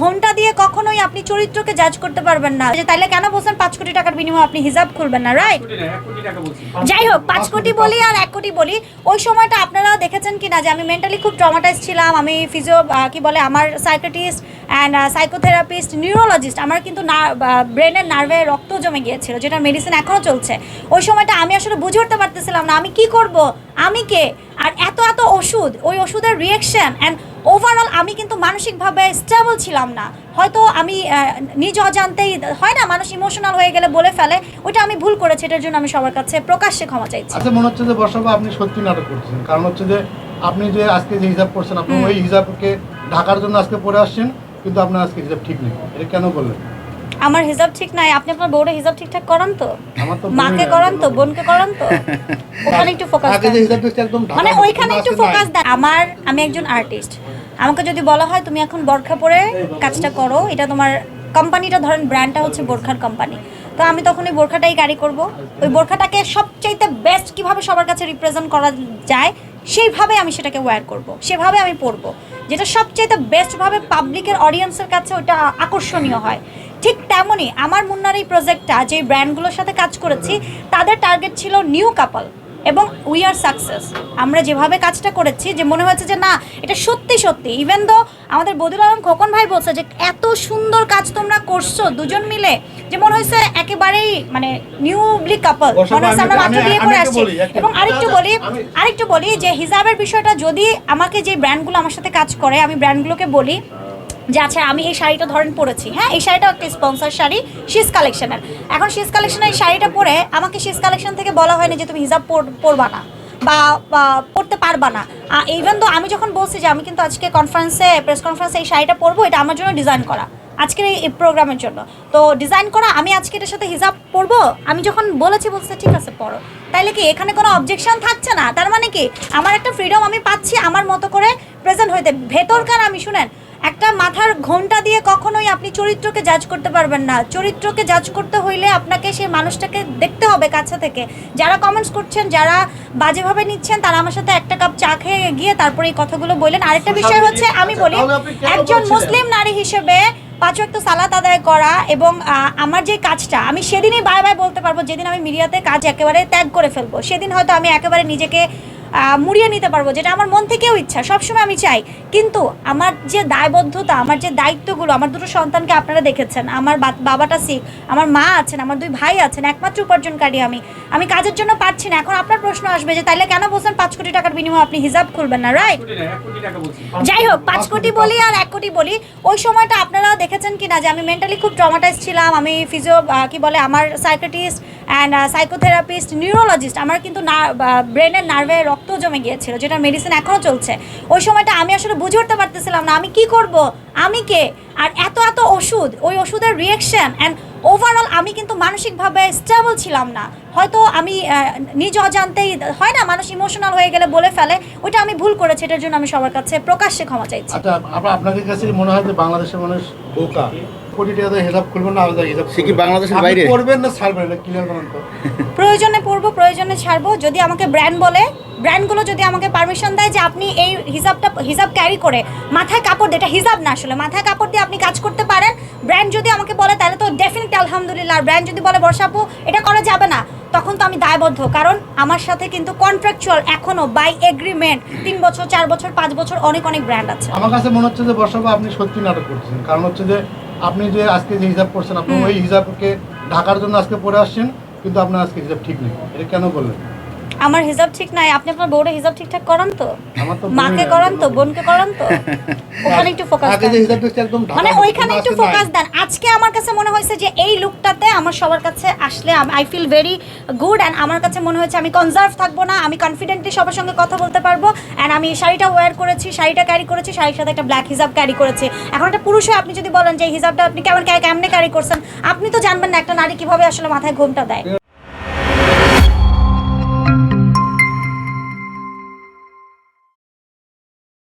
ঘণ্টা দিয়ে কখনোই আপনি চরিত্রকে জাজ করতে পারবেন না। যে তাইলে কেন বলছেন পাঁচ কোটি টাকার বিনিময়ে আপনি হিসাব খুলবেন না রাইট। যাই হোক পাঁচ কোটি বলি আর এক কোটি বলি ওই সময়টা আপনারা দেখেছেন কি না যে আমি মেন্টালি খুব ট্রমাটাইজ ছিলাম আমি ফিজিও কি বলে আমার সাইকোটিস্ট অ্যান্ড সাইকোথেরাপিস্ট নিউরোলজিস্ট আমার কিন্তু ব্রেনের নার্ভে রক্ত জমে গিয়েছিল যেটা মেডিসিন এখনও চলছে। ওই সময়টা আমি আসলে বুঝে উঠতে পারতেছিলাম না আমি কি করব আমি কে? আর এত এত ওষুধ ওই ওষুধের রিয়েকশন অ্যান্ড ওভারঅল আমি কিন্তু মানসিকভাবে স্টেবল ছিলাম না। হয়তো আমি নিজ অজান্তেই হয় না মানুষ ইমোশনাল হয়ে গেলে বলে ফেলে ওইটা আমি ভুল করেছি এটার জন্য আমি সবার কাছে প্রকাশ্যে ক্ষমা চাইছি। আচ্ছা মনে হচ্ছে যে বর্ষাবা আপনি সত্যি নাটক করছেন কারণ হচ্ছে যে আপনি যে আজকে যে হিসাব করছেন আপনি ওই হিসাবকে ঢাকার জন্য আজকে পড়ে আসছেন কিন্তু আপনার আজকে হিসাব ঠিক নেই। এটা কেন বললেন? আমার হিসাব ঠিক নাই। আপনি আপনার বউরে হিসাব ঠিকঠাক করান তো? মাকে করান তো? বোনকে করান তো? ওখানে একটু ফোকাস আগে যে হিসাব দেখছি একদম মানে ওইখানে একটু ফোকাস দেন। আমার আমি একজন আর্টিস্ট আমাকে যদি বলা হয়, তুমি এখন বোরখা পরে কাজটা করো। এটা তোমার কোম্পানিটা, ধরেন ব্র্যান্ডটা হচ্ছে বোরখার কোম্পানি। তো আমি তখন ওই বোরখাটাই গাড়ি করব। ওই বোরখাটাকে সবচাইতে বেস্ট কীভাবে সবার কাছে রিপ্রেজেন্ট করা যায়, সেইভাবে আমি সেটাকে ওয়্যার করব। সেভাবে আমি পরবো। যেটা সবচাইতে বেস্টভাবে পাবলিকের অডিয়েন্সের কাছে ওটা আকর্ষণীয় হয়। ঠিক তেমনই আমার মুন্নার এই প্রজেক্টটা যে ব্র্যান্ডগুলোর সাথে কাজ করেছি, তাদের টার্গেট ছিল নিউ কাপল এবং উই আর সাকসেস আমরা যেভাবে কাজটা করেছি যে মনে হয়েছে যে না এটা সত্যি সত্যি ইভেন দো আমাদের বদুল আলম খোকন ভাই বলছে যে এত সুন্দর কাজ তোমরা করছ দুজন মিলে যে মনে হয়েছে একেবারেই মানে নিউলি কাপল মনে হচ্ছে আমরা আমি- মাত্র বিয়ে করে আসছি। এবং আরেকটু বলি আরেকটু বলি যে হিজাবের বিষয়টা যদি আমাকে যে ব্র্যান্ডগুলো আমার সাথে কাজ করে আমি ব্র্যান্ডগুলোকে বলি যে আচ্ছা আমি এই শাড়িটা ধরেন পরেছি। হ্যাঁ এই শাড়িটা একটা স্পন্সর শাড়ি শিস কালেকশনের এখন শিস কালেকশনের এই শাড়িটা পরে আমাকে শিস কালেকশন থেকে বলা হয়নি যে তুমি হিজাব পর- পরবা না বা পড়তে পারবা না। ইভেন তো আমি যখন বলছি যে আমি কিন্তু আজকে কনফারেন্সে প্রেস কনফারেন্সে এই শাড়িটা পরবো, এটা আমার জন্য ডিজাইন করা। আজকের এই প্রোগ্রামের জন্য। তো ডিজাইন করা, আমি আজকে এটার সাথে হিজাব পরবো? আমি যখন বলেছি, বলছে, ঠিক আছে পড়ো তাইলে কি এখানে কোনো অবজেকশন থাকছে না? তার মানে কি, আমার একটা ফ্রিডম আমি পাচ্ছি আমার মতো করে প্রেজেন্ট হইতে। ভেতরকার আমি, শুনেন একটা মাথার ঘণ্টা দিয়ে কখনোই আপনি চরিত্রকে জাজ করতে পারবেন না। চরিত্রকে জাজ করতে হইলে আপনাকে সেই মানুষটাকে দেখতে হবে কাছে থেকে। যারা কমেন্টস করছেন যারা বাজেভাবে নিচ্ছেন তারা আমার সাথে একটা কাপ চা খেয়ে গিয়ে তারপরে এই কথাগুলো বললেন। আরেকটা বিষয় হচ্ছে আমি বলি আপনি কেন একজন মুসলিম নারী হিসেবে পাঁচ ওয়াক্ত সালাত আদায় করা এবং আমার যে কাজটা আমি সেদিনই বারে বারে বলতে পারব যেদিন আমি মিডিয়াতে কাজ একেবারে ত্যাগ করে ফেলব। সেদিন হয়তো আমি একেবারে নিজেকে মুড়িয়ে নিতে পারব যেটা আমার মন থেকেও ইচ্ছা সবসময় আমি চাই। কিন্তু আমার যে দায়বদ্ধতা আমার যে দায়িত্বগুলো আমার দুটো সন্তানকে আপনারা দেখেছেন আমার বাবাটা শিখ আমার মা আছেন আমার দুই ভাই আছেন একমাত্র উপার্জনকারী আমি। আমি কাজের জন্য পারছি না এখন আপনার প্রশ্ন আসবে যে তাইলে কেন বলছেন পাঁচ কোটি টাকার বিনিময়ে আপনি হিসাব খুলবেন না? রাইট। যাই হোক পাঁচ কোটি বলি আর এক কোটি বলি ওই সময়টা আপনারা দেখেছেন কি না যে আমি মেন্টালি খুব ট্রমাটাইজ ছিলাম আমি ফিজিও কি বলে আমার সাইকোটিস্ট অ্যান্ড সাইকোথেরাপিস্ট নিউরোলজিস্ট আমার কিন্তু ব্রেনের নার্ভে রক্ত জমে গিয়েছিল যেটা মেডিসিন এখনও চলছে। ওই সময়টা আমি আসলে বুঝে উঠতে পারতেছিলাম না আমি কি করব আমি কে? আর এত এত ওষুধ ওই ওষুধের রিয়েকশন অ্যান্ড ওভারঅল আমি কিন্তু মানসিকভাবে স্টেবল ছিলাম না। হয়তো আমি নিজ অজান্তেই হয় না মানুষ ইমোশনাল হয়ে গেলে বলে ফেলে ওইটা আমি ভুল করেছি এটার জন্য আমি সবার কাছে প্রকাশ্যে ক্ষমা চাইছি। আচ্ছা আপনার আপনাদের কাছে মনে হয় যে বাংলাদেশের মানুষ বোকা কোটি টাকা দিয়ে হিসাব খুলবেন না আলাদা হিসাব সে কি বাংলাদেশের বাইরে? করবেন না ছাড়বেন এটা ক্লিয়ার করেন তো। প্রয়োজনে পড়ব প্রয়োজনে ছাড়বো যদি আমাকে ব্র্যান্ড বলে ব্র্যান্ডগুলো যদি আমাকে পারমিশন দেয় যে আপনি এই হিসাবটা হিসাব ক্যারি করে মাথায় কাপড় দিয়ে এটা হিসাব না আসলে মাথায় কাপড় দিয়ে আপনি কাজ করতে পারেন। ব্র্যান্ড যদি আমাকে বলে তাহলে তো ডেফিনেটলি আলহামদুলিল্লাহ ব্র্যান্ড যদি বলে বর্ষাপু এটা করা যাবে না তখন তো আমি দায়বদ্ধ। কারণ আমার সাথে কিন্তু কন্ট্রাকচুয়াল এখনও বাই এগ্রিমেন্ট তিন বছর চার বছর পাঁচ বছর অনেক অনেক ব্র্যান্ড আছে। আমার কাছে মনে হচ্ছে যে বর্ষাবা আপনি সত্যি নাটক করছেন কারণ হচ্ছে যে আপনি যে আজকে যে হিসাব করছেন আপনি ওই হিসাবকে ঢাকার জন্য আজকে পড়ে আসছেন কিন্তু আপনার আজকে হিসাব ঠিক নেই। এটা কেন বললেন? আমার হিসাব ঠিক নাই আপনি আপনার বউরে হিসাব ঠিকঠাক করান তো? মাকে করান তো বোনকে করান তো? ওখানে একটু ফোকাস মানে ওইখানে একটু ফোকাস দেন। আজকে আমার কাছে মনে হয়েছে যে এই লুকটাতে আমার সবার কাছে আসলে I feel very good and আমার কাছে মনে হয়েছে আমি কনজার্ভ থাকব না আমি কনফিডেন্টলি সবার সঙ্গে কথা বলতে পারব অ্যান্ড আমি এই শাড়িটা ওয়্যার করেছি শাড়িটা ক্যারি করেছি শাড়ির সাথে একটা ব্ল্যাক হিজাব ক্যারি করেছি। এখন একটা পুরুষ আপনি যদি বলেন যে এই হিজাবটা আপনি কেমন কেমনে ক্যারি করছেন? আপনি তো জানবেন না একটা নারী কীভাবে আসলে মাথায় ঘোমটা দেয়।